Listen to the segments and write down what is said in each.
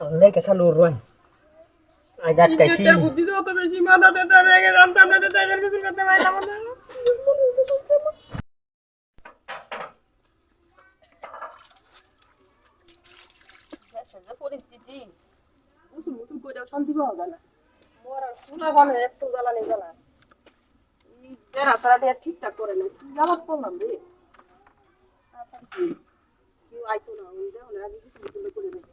করলে কে চালু রয় আজ আটকাইছি ইজ্জতের বুদ্ধি তো অত বেশি মাথাতে ধরে রেখে জানতাম না যে ড্রাইভার কিছু করতে পারলাম না পরিস্থিতি উসুল মুসুল কইরাও শান্তি পাওয়া যায় না মরার কোনা বানে একটু জ্বালানি জ্বালা এই বেড়া সারাটা ঠিকঠাক করে না কি জ্বালাত করলাম রে কি? কেউ আইতো না ওই দেখো না আগে কিছু কিছু করে রেখে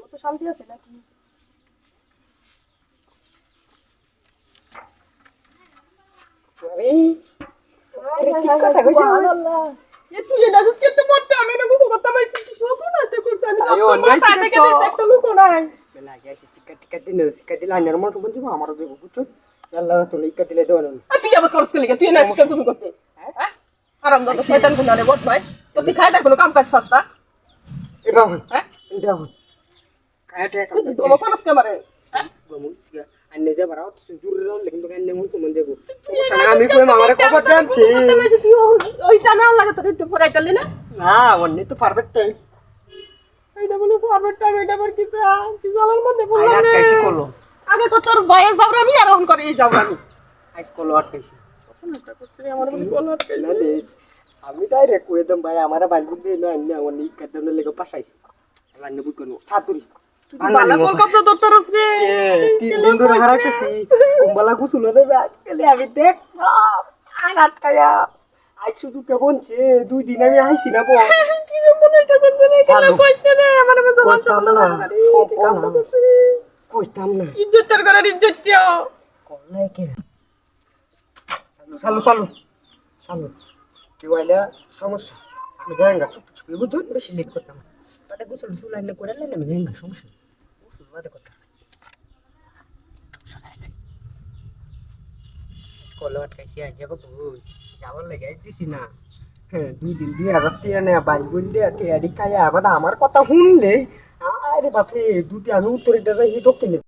তো লিখা দিলে দেওয়া না আর তুই আবার খরচ করলি তুই না শিকার করতে? হ্যাঁ? আরাম দাদা শয়তান কোন আরে বদমাইশ। তো তুই খাই দেখ কাম কাজ সস্তা। এটা হ্যাঁ? এটা তুই মন দেবো আমি কই ওই লাগে পড়াই তালি না? না তো পারফেক্ট টাইম এইটা বলে পারবে টাইম এটা আবার কি কি জালার মধ্যে আই বললাম আটকাইছি কলো। আগে কত তোর বয়স যাব আমি আর এখন করে এই যাব আমি। আইস বলি বল রে আমি ডাইরেক্ট কই দম ভাই আমারে বালগুল দিয়ে না আমার ই কাদম লেগে পাঠাইছি আন্নে বুঝ করো সাতুরি তিন দিন ধরে হারাইতেছি। কুম্বালা কুচুলো দেবে আজকালে আমি দেখ সব আর আটকায়া আজ শুধু কেমন যে দুই দিন আমি আইছি না বল। চালু। কইতাম না ইজ্জতের করার ইজ্জত করলাই কে? চালু চালু চালু। কেউ আইলে সমস্যা। আমি গাঙ্গা চুপ চুপ বুঝছ? বেশি লেট করতাম তাতে গোসল গোসল আইলে করে আনলে আমি গাঙ্গা সমস্যা। স্কুলে আটকাইছি আজ যাব বই যাবার লেগে দিছি না দুই দিন দুই হাজার টিয়া নেয়া বাইক বই দিয়ে খাইয়া আবার আমার কথা শুনলে আরে বাপরে দুটি আমি উত্তরে দাদা এই দক্ষিণে